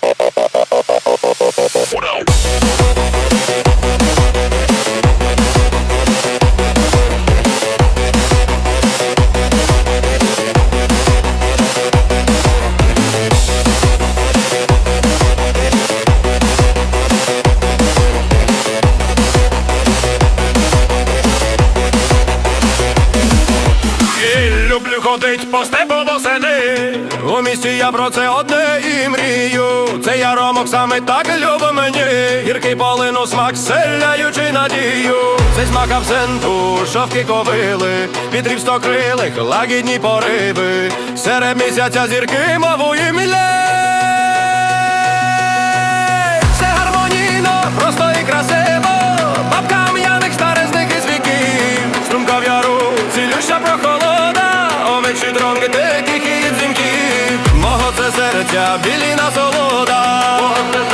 Thank you. Ходить по степу восени. У місті я про це одне і мрію. Це яромок саме так любить мені. Гіркий полину смак, селяючи надію. Цей смак абсенту, шовки ковили, вітрів стокрилих, лагідні пориви. Серед місяця зірки мову і Все гармонійно, просто серця, білі насолода.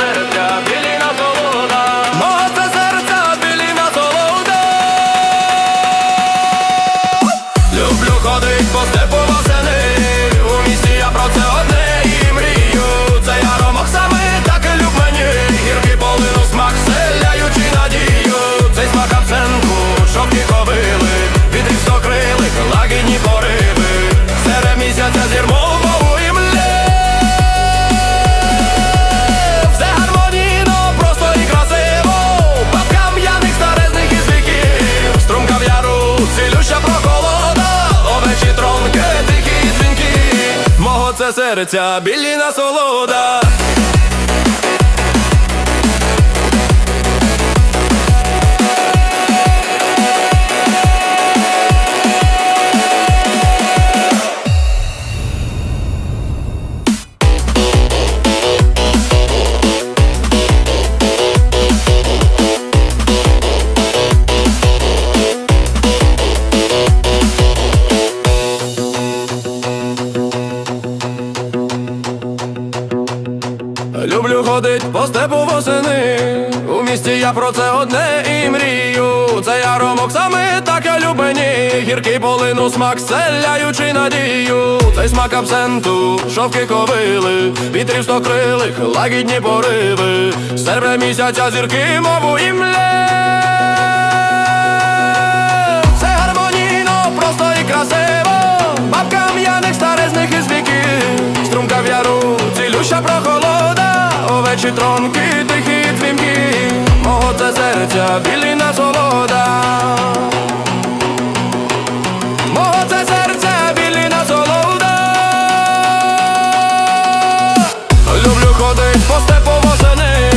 Серця, білі насолода Люблю ходить по степу восени. У місті я про це одне і мрію. Це яромок саме так я любені. Гіркий полину смак, селяючи надію. Цей смак абсенту, шовки ковили. Вітрів стокрилих, лагідні пориви. Сербе місяця зірки мову і Овечі тронки, тихі дзвінки Мого це серця, білі насолода Мого це серця, білі насолода Люблю ходить по степу восени.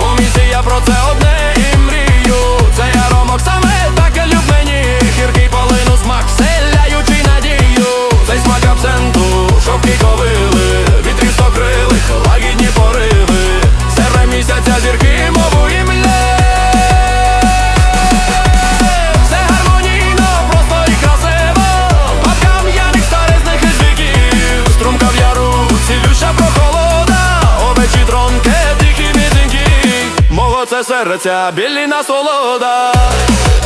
У місті я про це одне і мрію. Це яромок саме так люб мені. Гіркий полину смак, селяючи надію. Цей смак абсенту, шовки ковили тронки, тихі на солода. серця,